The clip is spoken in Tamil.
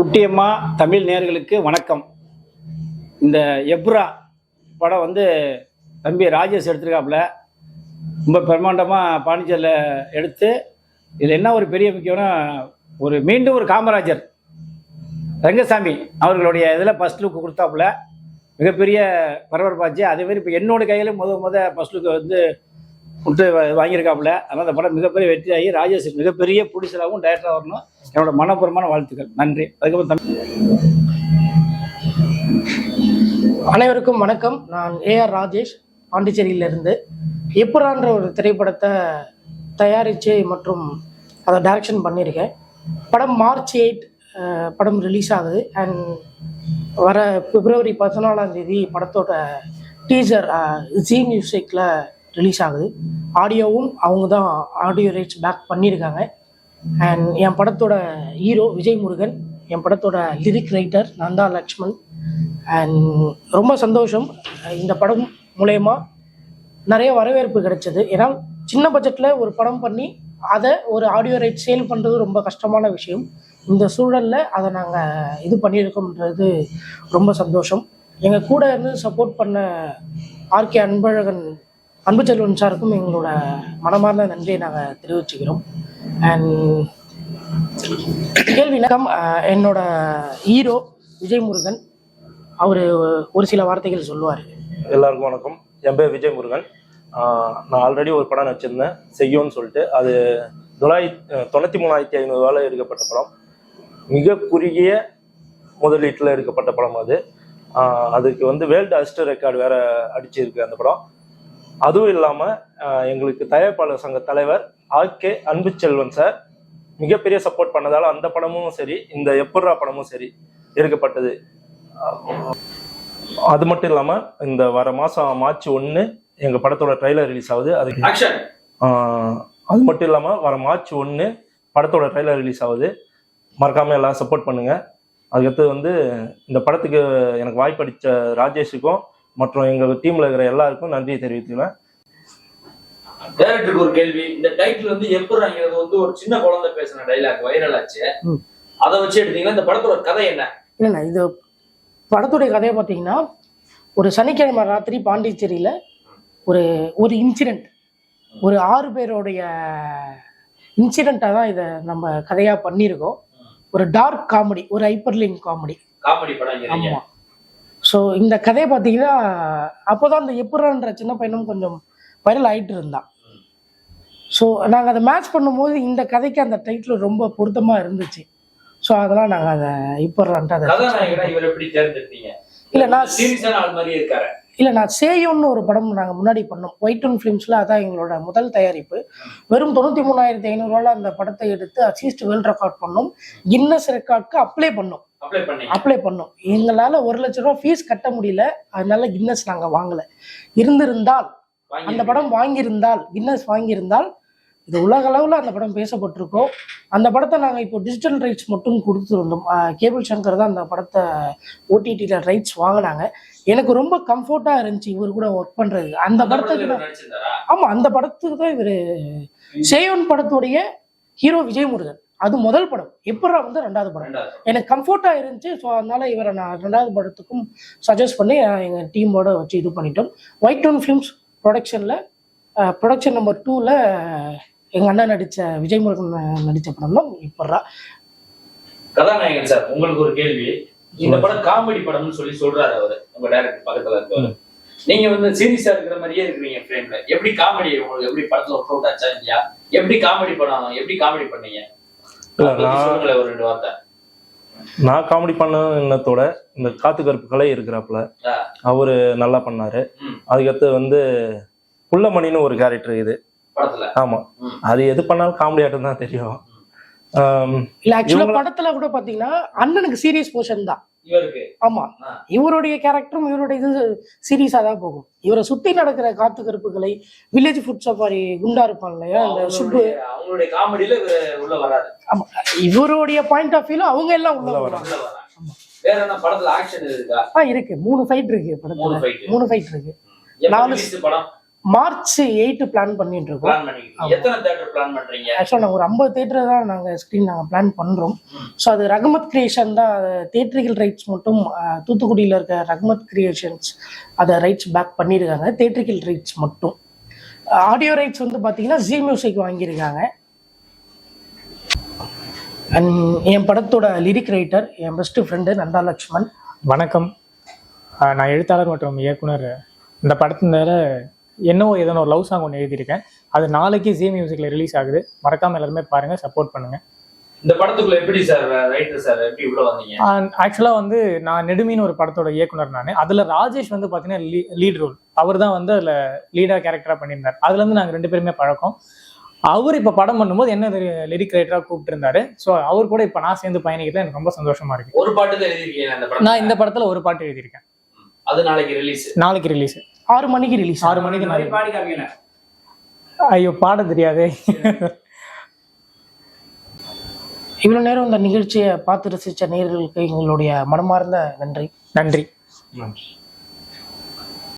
குட்டியம்மா தமிழ் நேர்களுக்கு வணக்கம். இந்த எப்ரா படம் வந்து தம்பி ராஜேஷ் எடுத்திருக்காப்புல. ரொம்ப பிரம்மாண்டமாக பாண்டிச்சேரியில் எடுத்து இதில் என்ன ஒரு பெரிய முக்கியம்னா ஒரு மீண்டும் ஒரு காமராஜர் ரங்கசாமி அவர்களுடைய இதில் ஃபஸ்ட் லுக் கொடுத்தாப்புல. மிகப்பெரிய பரபரப்பாச்சு. அதேமாதிரி இப்போ என்னோட கையில் முத முத ஃபஸ்ட் லுக் வந்து விட்டு வாங்கியிருக்காப்புல. அதனால் அந்த படம் மிகப்பெரிய வெற்றியாகி ராஜேஷ் மிகப்பெரிய புடிசலாகவும் டைரக்டராக வரணும் என்னோட மனப்பூர்வமான வாழ்த்துக்கள். நன்றி. அதுக்கப்புறம் அனைவருக்கும் வணக்கம். நான் ஏஆர் ராஜேஷ் பாண்டிச்சேரியிலிருந்து. எப்பரான்ற ஒரு திரைப்படத்தை தயாரித்து மற்றும் அதை டைரக்ஷன் பண்ணியிருக்கேன். படம் மார்ச் எயிட் படம் ரிலீஸ் ஆகுது. அண்ட் வர பிப்ரவரி பதினாலாம் தேதி படத்தோட டீசர் ஜி மியூசிக்கில் ரிலீஸ் ஆகுது. ஆடியோவும் அவங்க தான் ஆடியோ ரைட்ஸ் பேக் பண்ணியிருக்காங்க. அண்ட் என் படத்தோட ஹீரோ விஜய் முருகன் என் படத்தோட lyric writer Nandha Lakshman. And ரொம்ப சந்தோஷம் இந்த படம் மூலயமா நிறைய வரவேற்பு கிடைச்சது. ஏன்னா சின்ன பட்ஜெட்டில் ஒரு படம் பண்ணி அதை ஒரு ஆடியோ ரைட் சேல் பண்ணுறது ரொம்ப கஷ்டமான விஷயம். இந்த சூழலில் அதை நாங்கள் இது பண்ணியிருக்கோம்ன்றது ரொம்ப சந்தோஷம். எங்கள் கூட இருந்து சப்போர்ட் பண்ண ஆர்கே அன்பழகன் அன்பு செல்வன் சாருக்கும் எங்களோட மனமார்ந்த நன்றியை நாங்கள் தெரிவிச்சுக்கிறோம். அண்ட் கேள்வி வணக்கம் என்னோட ஹீரோ விஜய் முருகன் அவர் ஒரு சில வார்த்தைகள் சொல்லுவார். எல்லாருக்கும் வணக்கம். என் பேர் விஜய் முருகன் நான் ஆல்ரெடி ஒரு படம் நடிச்சிருந்தேன். செய்யோன்னு சொல்லிட்டு. அது தொள்ளாயிரத்தி தொண்ணூற்றி மூணாயிரத்தி ஐநூறுவால எடுக்கப்பட்ட படம். மிக குறுகிய முதலீட்டில் எடுக்கப்பட்ட படம் அது. அதுக்கு வந்து வேர்ல்டு அஸ்ட் ரெக்கார்டு வேற அடிச்சிருக்கு அந்த படம். அதுவும் இல்லாமல் எங்களுக்கு தயாரிப்பாளர் சங்க தலைவர் ஆர்கே அன்பு செல்வன் சார் மிகப்பெரிய சப்போர்ட் பண்ணதால அந்த படமும் சரி இந்த எப்பட்ரா படமும் சரி எடுக்கப்பட்டது. அது மட்டும் இல்லாம இந்த வர மாசம் மார்ச் ஒன்று எங்க படத்தோட ட்ரைலர் ரிலீஸ் ஆகுது. அதுக்கு அது மட்டும் இல்லாம வர மார்ச் ஒன்று படத்தோட ட்ரைலர் ரிலீஸ் ஆகுது. மறக்காம எல்லாம் சப்போர்ட் பண்ணுங்க. அதுக்கடுத்து வந்து இந்த படத்துக்கு எனக்கு வாய்ப்பளித்த ராஜேஷுக்கும் மற்றும் எங்க டீம்ல இருக்கிற எல்லாருக்கும் நன்றியை தெரிவித்துக்கிறேன். டைரக்டருக்கு ஒரு கேள்வி. இந்த டைட்டில் வந்து எப்படிங்கிறது வந்து ஒரு சின்ன குழந்தை பேசின டைலாக் வைரல் ஆச்சு. அதை வச்சு எடுத்தீங்கன்னா இந்த படத்தோட கதை என்ன? இல்லைண்ணா இது படத்துடைய கதையை பார்த்தீங்கன்னா ஒரு சனிக்கிழமை ராத்திரி பாண்டிச்சேரியில் ஒரு ஒரு இன்சிடெண்ட் ஒரு ஆறு பேருடைய இன்சிடெண்ட்டாக தான் இதை நம்ம கதையாக பண்ணியிருக்கோம். ஒரு டார்க் காமெடி ஒரு ஹைப்பர்லிங் காமெடி காமெடி படங்கிறீங்க ஆமாம் ஸோ இந்த கதையை பார்த்தீங்கன்னா அப்போ தான் இந்த எப்பட்றான்ற சின்ன பையனும் கொஞ்சம் வைரல் ஆயிட்டு இருந்தான். ஸோ நாங்கள் அதை மேட்ச் பண்ணும்போது இந்த கதைக்கு அந்த டைட்டில் ரொம்ப பொருத்தமாக இருந்துச்சு. ஸோ அதெல்லாம் நாங்கள் அதை இப்பட்றான்ட்டு அதை இல்ல, நான் இல்லை நான் சேயோன்னு ஒரு படம் நாங்கள் முன்னாடி பண்ணோம். ஒயிட் ஒன் ஃபிலிம்ஸில் அதான் எங்களோட முதல் தயாரிப்பு. வெறும் தொண்ணூற்றி மூணாயிரத்தி ஐநூறுரூவால அந்த படத்தை எடுத்து அட்லீஸ்ட் வேர்ல்ட் ரெக்கார்ட் பண்ணோம். கின்னஸ் ரெக்கார்ட்க்கு அப்ளை பண்ணோம். அப்ளை பண்ணோம். எங்களால் ஒரு லட்ச ரூபா ஃபீஸ் கட்ட முடியல. அதனால கின்னஸ் நாங்கள் வாங்கலை. இருந்திருந்தால் அந்த படம் வாங்கியிருந்தால் கின்னஸ் வாங்கியிருந்தால் இது உலக அளவில் அந்த படம் பேசப்பட்டிருக்கோம் அந்த படத்தை நாங்கள் இப்போ டிஜிட்டல் ரைட்ஸ் மட்டும் கொடுத்துருந்தோம். கேபிள் சங்கர் தான் அந்த படத்தை ஓடிடியில் ரைட்ஸ் வாங்கினாங்க. எனக்கு ரொம்ப கம்ஃபர்ட்டாக இருந்துச்சு இவர் கூட ஒர்க் பண்ணுறது அந்த படத்துக்கு ஆமாம் அந்த படத்துக்கு தான் இவர் சேவன் படத்துடைய ஹீரோ விஜய் முருகன் அது முதல் படம். எப்படா வந்து ரெண்டாவது படம்? எனக்கு கம்ஃபர்ட்டாக இருந்துச்சு. ஸோ அதனால இவரை நான் ரெண்டாவது படத்துக்கும் சஜஸ்ட் பண்ணி எங்கள் டீமோட வச்சு இது பண்ணிட்டோம். ஒயிட் டவுன் ஃபிலிம்ஸ் ப்ரொடக்ஷனில் ப்ரொடக்ஷன் நம்பர் டூவில் எங்கள் அண்ணன் நடித்த விஜய் முருகன் நடித்த படம் தான் இப்பட்றா கதாநாயகன் சார் உங்களுக்கு ஒரு கேள்வி. இந்த படம் காமெடி படம்னு சொல்லி சொல்றாரு அவரு. உங்க டைரக்டர் பக்கத்துல இருக்கவர். நீங்க வந்து சீரியஸா இருக்கிற மாதிரியே இருக்கிறீங்க ஃப்ரேம்ல எப்படி காமெடி உங்களுக்கு எப்படி படத்துல ஒர்க் அவுட் ஆச்சா இல்லையா? எப்படி காமெடி படம் எப்படி காமெடி பண்ணீங்க? நான் சொல்லுங்களேன் ஒரு ரெண்டு வார்த்தை. நான் காமெடி பண்ண எண்ணத்தோட இந்த காத்து கருப்பு கலை இருக்கிறாப்புல. அவரு நல்லா பண்ணாரு. அதுக்கடுத்து வந்து புள்ளமணின்னு ஒரு கேரக்டர் இது. படத்துல? ஆமா. அது எது பண்ணாலும் காமெடி ஆட்டம் தான் தெரியும் இல்லை படத்தில் கூட பார்த்தீங்கன்னா அண்ணனுக்கு சீரியஸ் போர்ஷன் தான். இவருக்கு. ஆமாம் ஆ. இவருடைய கேரக்டரும் இவருடைய இது சீரியஸாக தான் போகும். இவரை சுற்றி நடக்கிற காத்து கருப்புகளை வில்லேஜ் ஃபுட் சஃபாரி குண்டா இருப்பான் இல்லையா? அந்த சுப்பு. அவங்களுடைய காமெடியில இவர் உள்ள வராது ஆமா. இவருடைய பாயிண்ட் ஆஃப் வியூல அவங்க எல்லாம் உள்ள வராங்க. வேற என்ன படத்துல ஆக்ஷன் இருக்கா? ஆ இருக்கு. மூணு ஃபைட் இருக்கு படத்துல. மூணு ஃபைட் இருக்கு. நாலு- படம்? மார்ச் எயிட் பிளான் பண்ணிட்டு இருக்கோம் எத்தனை தேட்டர் பிளான் பண்றீங்க? ஆக்சுவலாக நாங்கள் ஒரு ஐம்பது தேட்டர் தான் நாங்கள் ஸ்க்ரீன் நாங்கள் பிளான் பண்ணுறோம் ஸோ அது ரகமத் கிரியேஷன் தான். தேட்ரிக்கல் ரைட்ஸ் மட்டும் தூத்துக்குடியில் இருக்க ரகமத் கிரியேஷன்ஸ் அதை ரைட்ஸ் பேக் பண்ணியிருக்காங்க தேட்ரிக்கல் ரைட்ஸ் மட்டும். ஆடியோ ரைட்ஸ் வந்து பார்த்தீங்கன்னா ஜி மியூசிக் வாங்கியிருக்காங்க. அண்ட் என் படத்தோட லிரிக் ரைட்டர் என் பெஸ்ட் ஃப்ரெண்டு நந்தா லக்ஷ்மன் வணக்கம் நான் எழுத்தாளர் மற்றும் இயக்குனர். இந்த படத்தினால என்னவோ ஏதோ ஒரு லவ் சாங் ஒன்று எழுதியிருக்கேன். அது நாளைக்கு ஜி மியூசிக்கில் ரிலீஸ் ஆகுது. மறக்காம எல்லாருமே பாருங்க சப்போர்ட் பண்ணுங்க. இந்த படத்துக்குள்ள எப்படி சார் ரைட்டர் சார் எப்படி உள்ள வந்தீங்க? ஆக்சுவலாக வந்து நான் நெடுமீன் ஒரு படத்தோட இயக்குனர் நான். அதில் ராஜேஷ் வந்து பார்த்தீங்கன்னா லீட் ரோல் அவர் தான் வந்து அதில் லீடாக கேரக்டராக பண்ணியிருந்தார். அதுலேருந்து நாங்கள் ரெண்டு பேருமே பழக்கம். அவர் இப்போ படம் பண்ணும்போது என்ன லிரிக் ரைட்டராக கூப்பிட்டுருந்தாரு. ஸோ அவர் கூட இப்போ நான் சேர்ந்து பயணிக்கிறது எனக்கு ரொம்ப சந்தோஷமா இருக்கு. ஒரு பாட்டு நான் இந்த படத்தில் ஒரு பாட்டு எழுதியிருக்கேன். அது நாளைக்கு ரிலீஸ் நாளைக்கு ரிலீஸ் ஆறு மணிக்கு ரிலீஸ் ஆறு மணிக்கு நாளைக்கு. பாடி காமிக்கிறேன் ஐயோ பாட தெரியாதே. இவ்வளோ நேரம் இந்த நிகழ்ச்சியை பார்த்து ரசித்த நேயர்களுக்கு எங்களுடைய மனமார்ந்த நன்றி. நன்றி. நன்றி.